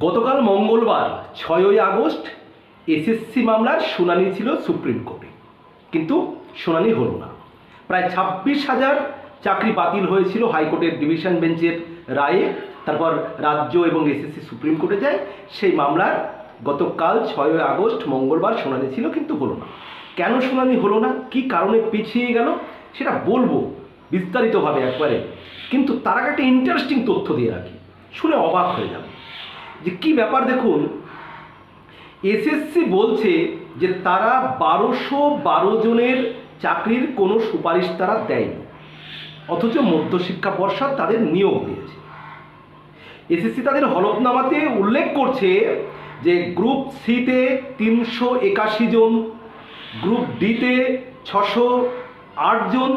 গতকাল মঙ্গলবার, ছয়ই আগস্ট, এসএসসি মামলার শুনানি ছিল সুপ্রিম কোর্টে। কিন্তু শুনানি হলো না। প্রায় ছাব্বিশ হাজার চাকরি বাতিল হয়েছিল হাইকোর্টের ডিভিশন বেঞ্চের রায়ে। তারপর রাজ্য এবং এসএসসি সুপ্রিম কোর্টে যায়। সেই মামলার গতকাল ছয়ই আগস্ট, মঙ্গলবার শুনানি ছিল, কিন্তু হলো না। কেন শুনানি হলো না? কি কারণে পিছিয়ে গেল? সেটা বলব বিস্তারিতভাবে একবারে। কিন্তু তার একটা ইন্টারেস্টিং তথ্য দিয়ে রাখি। শুনে অবাক হয়ে যাবে। যে কি ব্যাপার দেখুন, এসএসসি বলছে যে তারা বারোশো বারো জনের চাকরির কোনো সুপারিশ তারা দেয়নি, অথচ মধ্যশিক্ষা পর্ষদ তাদের নিয়োগ দিয়েছে। এসএসসি তাদের হলফনামাতে উল্লেখ করছে যে গ্রুপ সিতে তিনশো একাশি জন, গ্রুপ ডিতে ছশো জন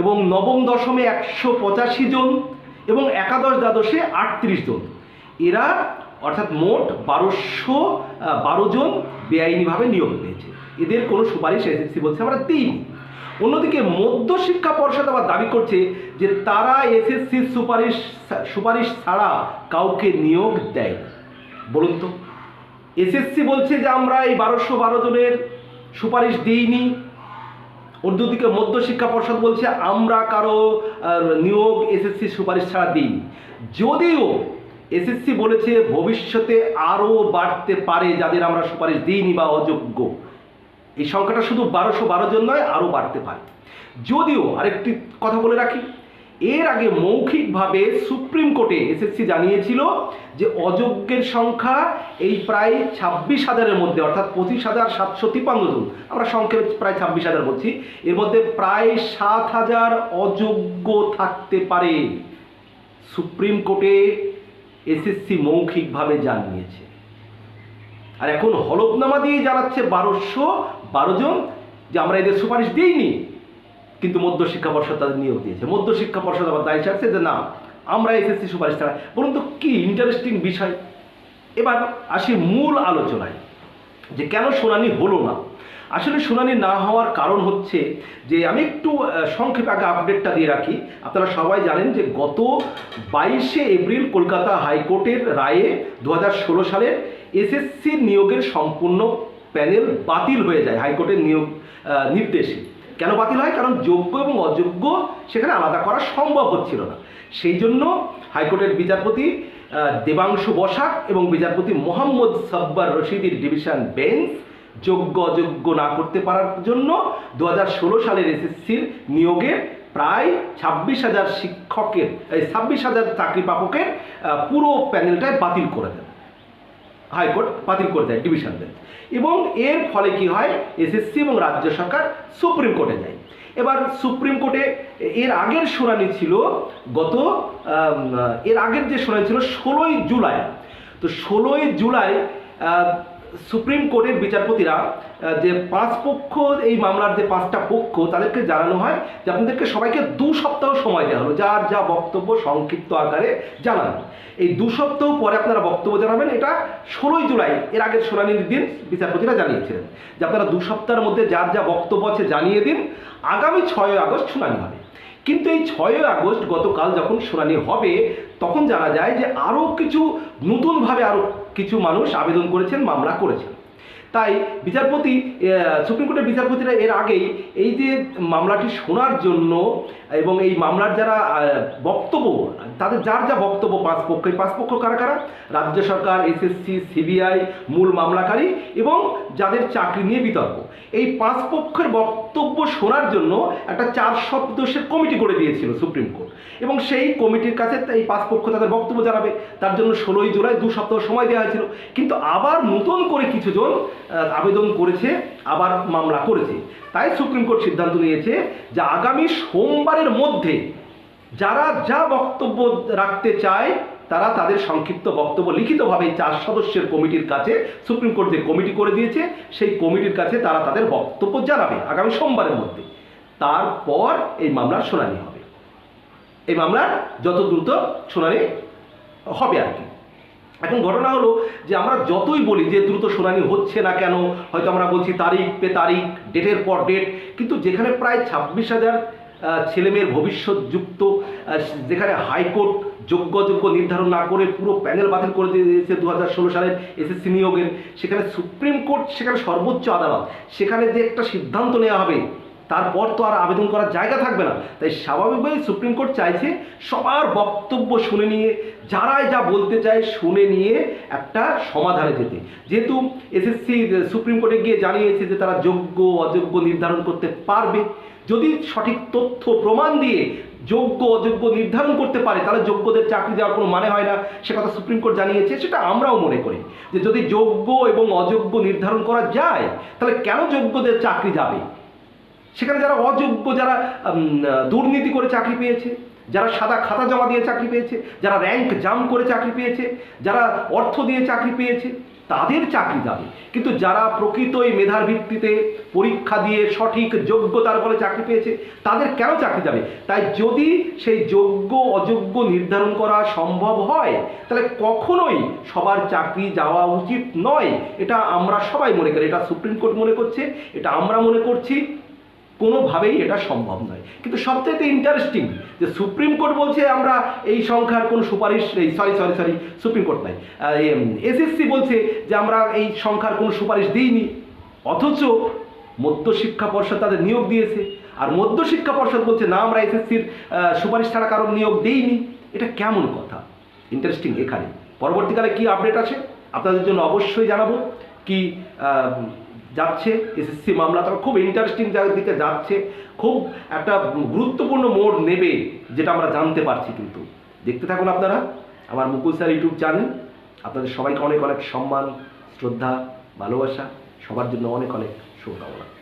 এবং নবম দশমে একশো পঁচাশি জন এবং একাদশ দ্বাদশে আটত্রিশ জন। এরা অর্থাৎ মোট বারোশো বারো জন বেআইনিভাবে নিয়োগ পেয়েছে। এদের কোনো সুপারিশ এসএসসি বলছে আমরা দিইনি। অন্যদিকে মধ্য শিক্ষা পর্ষদ আবার দাবি করছে যে তারা এসএসসির সুপারিশ সুপারিশ ছাড়া কাউকে নিয়োগ দেয় বলুন তো, এসএসসি বলছে যে আমরা এই বারোশো বারো জনের সুপারিশ দিইনি। অন্যদিকে মধ্য শিক্ষা পর্ষদ বলছে আমরা কারও নিয়োগ এসএসসি সুপারিশ ছাড়া দিইনি। যদিও এসএসসি বলেছে ভবিষ্যতে আরও বাড়তে পারে যাদের আমরা সুপারিশ দিইনি বা অযোগ্য। এই সংখ্যাটা শুধু বারোশো বারো জন নয়, আরও বাড়তে পারে। যদিও আরেকটি কথা বলে রাখি, এর আগে মৌখিকভাবে সুপ্রিম কোর্টে এসএসসি জানিয়েছিল যে অযোগ্যের সংখ্যা এই প্রায় ছাব্বিশ হাজারের মধ্যে, অর্থাৎ পঁচিশ হাজার সাতশো তিপ্পান্ন জন। আমরা সংখ্যে প্রায় ছাব্বিশ হাজার বলছি। এর মধ্যে প্রায় সাত হাজার অযোগ্য থাকতে পারে। সুপ্রিম কোর্টে এসএসসি মৌখিকভাবে জানিয়েছে। আর এখন হলফনামা দিয়ে জানাচ্ছে বারোশো বারো জন যে আমরা এদের সুপারিশ দিইনি, কিন্তু মধ্য শিক্ষা পর্ষদ তাদের নিয়োগ দিয়েছে। মধ্য শিক্ষা পর্ষদ আবার দায়ী ছাড়ছে যে না, আমরা এসএসসি সুপারিশ ছাড়া বলুন তো কি ইন্টারেস্টিং বিষয়? এবার আসি মূল আলোচনায়, যে কেন শুনানি হলো না? আসলে শুনানি না হওয়ার কারণ হচ্ছে যে আমি একটু সংক্ষেপে আগে আপডেটটা দিয়ে রাখি। আপনারা সবাই জানেন যে গত বাইশে এপ্রিল কলকাতা হাইকোর্টের রায়ে দু হাজার ষোলো সালের এসএসসি নিয়োগের সম্পূর্ণ প্যানেল বাতিল হয়ে যায় হাইকোর্টের নিয়োগ নির্দেশে। কেন বাতিল হয়? কারণ যোগ্য এবং অযোগ্য সেখানে আলাদা করা সম্ভব হচ্ছিল না। সেই জন্য হাইকোর্টের বিচারপতি দেবাংশু বসাক এবং বিচারপতি মোহাম্মদ সাব্বার রশিদির ডিভিশন বেঞ্চ যোগ্য অযোগ্য না করতে পারার জন্য দু হাজার ষোলো সালের এসএসসির নিয়োগে প্রায় ছাব্বিশ হাজার শিক্ষকের, এই ছাব্বিশ হাজার চাকরি প্রাপকের পুরো প্যানেলটাই বাতিল করে দেন। হাইকোর্ট বাতিল করে দেয়, ডিভিশন বেঞ্চ এবং এর ফলে কি হয়, এসএসসি এবং রাজ্য সরকার সুপ্রিম কোর্টে যায়। এবার সুপ্রিম কোর্টে এর আগের শুনানি ছিল গত এর আগের যে শুনানি ছিল ষোলোই জুলাই। তো ষোলোই জুলাই সুপ্রিম কোর্টের বিচারপতিরা যে পাঁচ পক্ষ, এই মামলার যে পাঁচটা পক্ষ, তাদেরকে জানানো হয় যে আপনাদেরকে সবাইকে দু সপ্তাহ সময় দেওয়া হলো, যার যা বক্তব্য সংক্ষিপ্ত আকারে জানান। এই দু সপ্তাহ পরে আপনারা বক্তব্য জানাবেন, এটা ষোলোই জুলাই, এর আগের শুনানির দিন বিচারপতিরা জানিয়েছিলেন। যে আপনারা দু সপ্তাহের মধ্যে যার যা বক্তব্য আছে জানিয়ে দিন, আগামী ছয় আগস্ট শুনানি হবে। কিন্তু এই ছয়ই আগস্ট গতকাল যখন শুনানি হবে, তখন জানা যায় যে আরও কিছু নতুনভাবে আরও কিছু মানুষ আবেদন করেছেন, মামলা করেছেন। তাই বিচারপতি সুপ্রিম কোর্টের বিচারপতিরা এর আগেই এই যে মামলাটি শোনার জন্য এবং এই মামলার যারা বক্তব্য, তাদের যার যা বক্তব্য পাঁচ পক্ষ এই পাঁচ পক্ষ কারা কারা? রাজ্য সরকার এসএসসি সিবিআই মূল মামলাকারী এবং যাদের চাকরি নিয়ে বিতর্ক। এই পাঁচ পক্ষের বক্তব্য শোনার জন্য একটা চার সদস্যের কমিটি করে দিয়েছিল সুপ্রিম কোর্ট। এবং সেই কমিটির কাছে এই পাঁচ পক্ষ তাদের বক্তব্য জানাবে। তার জন্য ষোলোই জুলাই দু সপ্তাহ সময় দেওয়া হয়েছিল। কিন্তু আবার নতুন করে কিছুজন আবেদন করেছে, আবার মামলা করেছে। তাই সুপ্রিম কোর্ট সিদ্ধান্ত নিয়েছে যে আগামী সোমবারের মধ্যে যারা যা বক্তব্য রাখতে চায়, তারা তাদের সংক্ষিপ্ত বক্তব্য লিখিতভাবে চার সদস্যের কমিটির কাছে, সুপ্রিম কোর্ট যে কমিটি করে দিয়েছে, সেই কমিটির কাছে তারা তাদের বক্তব্য জানাবে আগামী সোমবারের মধ্যে। তারপর এই মামলার শুনানি হবে। এই মামলার যত দ্রুত শুনানি হবে আর কি। এখন ঘটনা হলো যে আমরা যতই বলি যে দ্রুত শুনানি হচ্ছে না কেন, হয়তো আমরা বলছি তারিখ পে তারিখ, ডেটের পর ডেট, কিন্তু যেখানে প্রায় ছাব্বিশ হাজার ছেলেমেয়ের ভবিষ্যৎ যুক্ত যেখানে হাইকোর্ট যোগ্য যোগ্য নির্ধারণ না করে পুরো প্যানেল বাতিল করে দিয়েছে দু হাজার ষোলো সালের এসএসসি নিয়োগের, সেখানে সুপ্রিম কোর্ট, সেখানে সর্বোচ্চ আদালত, সেখানে যে একটা সিদ্ধান্ত নেওয়া হবে তারপর তো আর আবেদন করার জায়গা থাকবে না। তাই স্বাভাবিকভাবেই সুপ্রিম কোর্ট চাইছে সবার বক্তব্য শুনে নিয়ে, যারাই যা বলতে চায় শুনে নিয়ে একটা সমাধানে যেতে। যেহেতু এসএসসি সুপ্রিম কোর্টে গিয়ে জানিয়েছে যে তারা যোগ্য, অযোগ্য নির্ধারণ করতে পারবে। যদি সঠিক তথ্য প্রমাণ দিয়ে যোগ্য, অযোগ্য নির্ধারণ করতে পারে, তাহলে যোগ্যদের চাকরি দেওয়ার কোনো মানে হয় না। সে কথা সুপ্রিম কোর্ট জানিয়েছে, সেটা আমরাও মনে করি। যে যদি যোগ্য এবং অযোগ্য নির্ধারণ করা যায়, তাহলে কেন যোগ্যদের চাকরি যাবে? সেখানে যারা অযোগ্য, যারা দুর্নীতি করে চাকরি পেয়েছে, যারা সাদা খাতা জমা দিয়ে চাকরি পেয়েছে, যারা র্যাঙ্ক জাম করে চাকরি পেয়েছে, যারা অর্থ দিয়ে চাকরি পেয়েছে, তাদের চাকরি যাবে। কিন্তু যারা প্রকৃতই মেধার ভিত্তিতে পরীক্ষা দিয়ে সঠিক যোগ্যতার বলে চাকরি পেয়েছে, তাদের কেন চাকরি যাবে? তাই যদি সেই যোগ্য, অযোগ্য নির্ধারণ করা সম্ভব হয়, তাহলে কখনোই সবার চাকরি যাওয়া উচিত নয়। এটা আমরা সবাই মনে করি, এটা সুপ্রিম কোর্ট মনে করছে, এটা আমরা মনে করছি। কোনোভাবেই এটা সম্ভব নয়। কিন্তু সবচাইতে ইন্টারেস্টিং যে সুপ্রিম কোর্ট বলছে আমরা এই সংখ্যার কোনো সুপারিশ এই sorry sorry sorry supreme court নয় এসএসসি বলছে যে আমরা এই সংখ্যার কোনো সুপারিশ দিইনি। অথচ মধ্যশিক্ষা পর্ষদ তাদের নিয়োগ দিয়েছে। আর মধ্যশিক্ষা পর্ষদ বলছে, না, আমরা এসএসসির সুপারিশ ছাড়া কারণ নিয়োগ দেইনি। এটা কেমন কথা? ইন্টারেস্টিং এখানে। পরবর্তীকালে কি আপডেট আছে আপনাদের জন্য অবশ্যই জানাব কি যাচ্ছে এসএসসি মামলা তারা খুব ইন্টারেস্টিং জায়গার দিকে যাচ্ছে, খুব একটা গুরুত্বপূর্ণ মোড় নেবে যেটা আমরা জানতে পারছি কিন্তু। দেখতে থাকুন আপনারা, আমার মুকুল স্যার ইউটিউব চ্যানেল। আপনাদের সবাইকে অনেক অনেক সম্মান, শ্রদ্ধা, ভালোবাসা, সবার জন্য অনেক অনেক শুভকামনা।